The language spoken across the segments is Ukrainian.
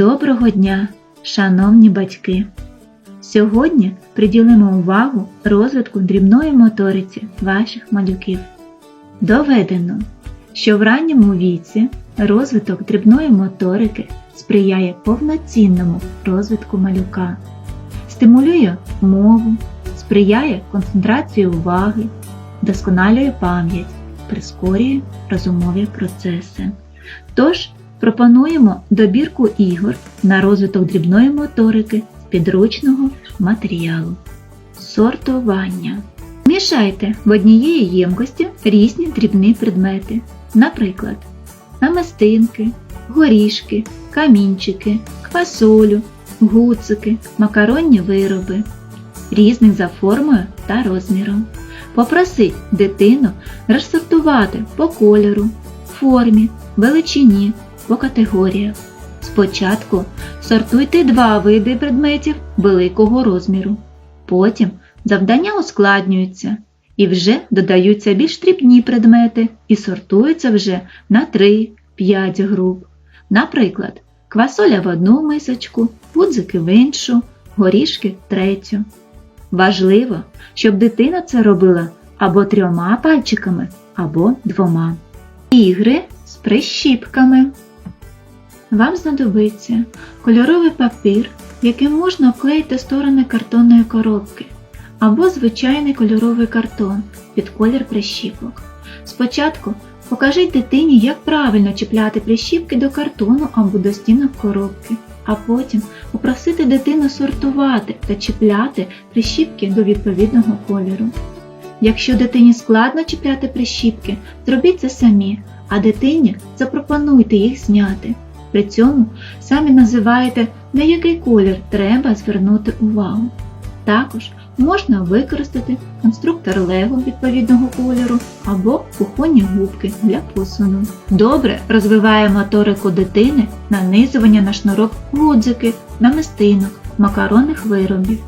Доброго дня, шановні батьки! Сьогодні приділимо увагу розвитку дрібної моториці ваших малюків. Доведено, що в ранньому віці розвиток дрібної моторики сприяє повноцінному розвитку малюка, стимулює мову, сприяє концентрації уваги, досконалює пам'ять, прискорює розумові процеси. Тож пропонуємо добірку ігор на розвиток дрібної моторики з підручного матеріалу. Сортування. Мішайте в однієї ємкості різні дрібні предмети, наприклад, намистинки, горішки, камінчики, квасолю, гуцики, макаронні вироби, різних за формою та розміром. Попросіть дитину розсортувати по кольору, формі, величині, по категоріях. Спочатку сортуйте два види предметів великого розміру. Потім завдання ускладнюються і вже додаються більш дрібні предмети і сортуються вже на 3-5 груп. Наприклад, квасоля в одну мисочку, гудзики в іншу, горішки в третю. Важливо, щоб дитина це робила або трьома пальчиками, або двома. Ігри з прищіпками. Вам знадобиться кольоровий папір, яким можна обклеїти сторони картонної коробки, або звичайний кольоровий картон під колір прищіпок. Спочатку покажіть дитині, як правильно чіпляти прищіпки до картону або до стінок коробки, а потім попросити дитину сортувати та чіпляти прищіпки до відповідного кольору. Якщо дитині складно чіпляти прищіпки, зробіть це самі, а дитині запропонуйте їх зняти. При цьому самі називаєте, на який колір треба звернути увагу. Також можна використати конструктор Лего відповідного кольору або кухонні губки для посуну. Добре розвиває моторику дитини нанизування на шнурок гудзики, намистинок, макаронних виробів.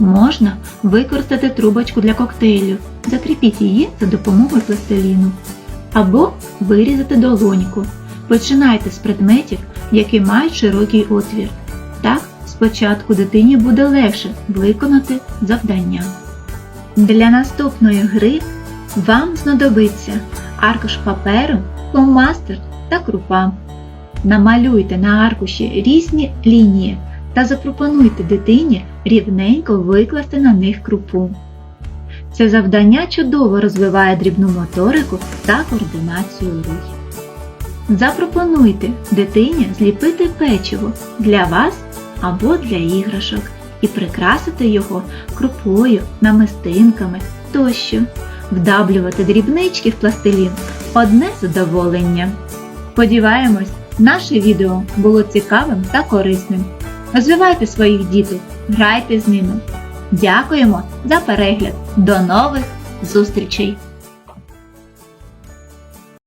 Можна використати трубочку для коктейлю, закріпіть її за допомогою пластиліну. Або вирізати долоньку. Починайте з предметів, які мають широкий отвір. Так, спочатку дитині буде легше виконати завдання. Для наступної гри вам знадобиться аркуш паперу, фломастер та крупа. Намалюйте на аркуші різні лінії та запропонуйте дитині рівненько викласти на них крупу. Це завдання чудово розвиває дрібну моторику та координацію рухів. Запропонуйте дитині зліпити печиво для вас або для іграшок і прикрасити його крупою, намистинками тощо. Вдаблювати дрібнички в пластилін одне задоволення. Сподіваємось, наше відео було цікавим та корисним. Розвивайте своїх дітей, грайте з ними. Дякуємо за перегляд. До нових зустрічей!